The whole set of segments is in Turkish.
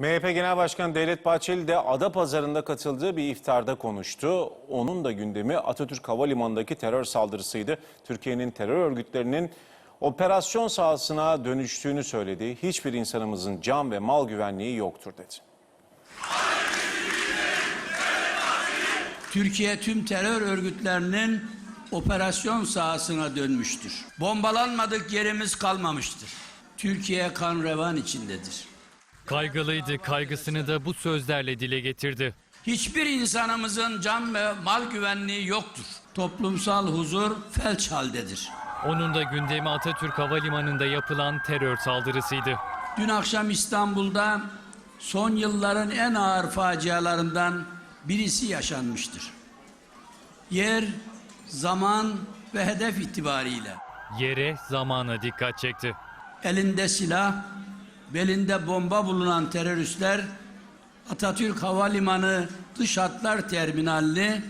MHP Genel Başkanı Devlet Bahçeli de Adapazarı'nda katıldığı bir iftarda konuştu. Onun da gündemi Atatürk Havalimanı'ndaki terör saldırısıydı. Türkiye'nin terör örgütlerinin operasyon sahasına dönüştüğünü söyledi. Hiçbir insanımızın can ve mal güvenliği yoktur dedi. Türkiye tüm terör örgütlerinin operasyon sahasına dönmüştür. Bombalanmadık yerimiz kalmamıştır. Türkiye kan revan içindedir. Kaygılıydı, kaygısını da bu sözlerle dile getirdi. Hiçbir insanımızın can ve mal güvenliği yoktur. Toplumsal huzur felç haldedir. Onun da gündemi Atatürk Havalimanı'nda yapılan terör saldırısıydı. Dün akşam İstanbul'da son yılların en ağır facialarından birisi yaşanmıştır. Yer, zaman ve hedef itibariyle Yere, zamana dikkat çekti. elinde silah, belinde bomba bulunan teröristler Atatürk Havalimanı dış hatlar terminalini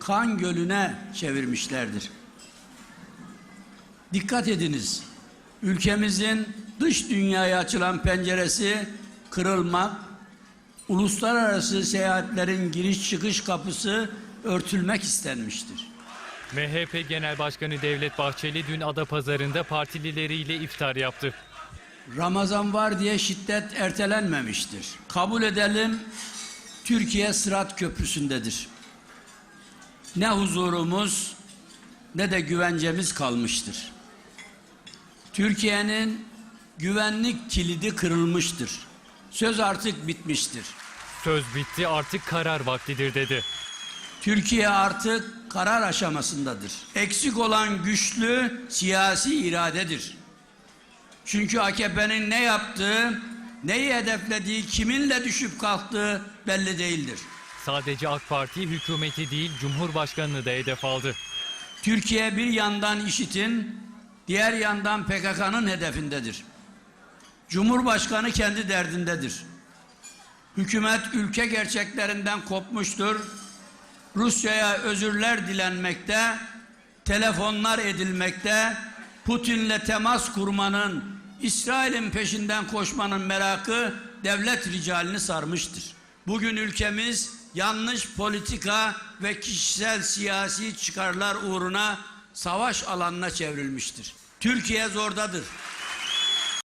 kan gölüne çevirmişlerdir. Dikkat ediniz. Ülkemizin dış dünyaya açılan penceresi kırılmak, uluslararası seyahatlerin giriş çıkış kapısı örtülmek istenmiştir. MHP Genel Başkanı Devlet Bahçeli dün Adapazarı'nda partilileriyle iftar yaptı. Ramazan var diye şiddet ertelenmemiştir. Kabul edelim Türkiye Sırat Köprüsü'ndedir. Ne huzurumuz ne de güvencemiz kalmıştır. Türkiye'nin güvenlik kilidi kırılmıştır. Söz artık bitmiştir. Söz bitti artık karar vaktidir dedi. Türkiye artık karar aşamasındadır. Eksik olan güçlü siyasi iradedir. Çünkü AKP'nin ne yaptığı, neyi hedeflediği, kiminle düşüp kalktığı belli değildir. Sadece AK Parti hükümeti değil Cumhurbaşkanını da hedef aldı. Türkiye bir yandan IŞİD'in, diğer yandan PKK'nın hedefindedir. Cumhurbaşkanı kendi derdindedir. Hükümet ülke gerçeklerinden kopmuştur. Rusya'ya özürler dilenmekte, telefonlar edilmekte, Putin'le temas kurmanın, İsrail'in peşinden koşmanın merakı devlet ricalini sarmıştır. Bugün ülkemiz yanlış politika ve kişisel siyasi çıkarlar uğruna savaş alanına çevrilmiştir. Türkiye zordadır.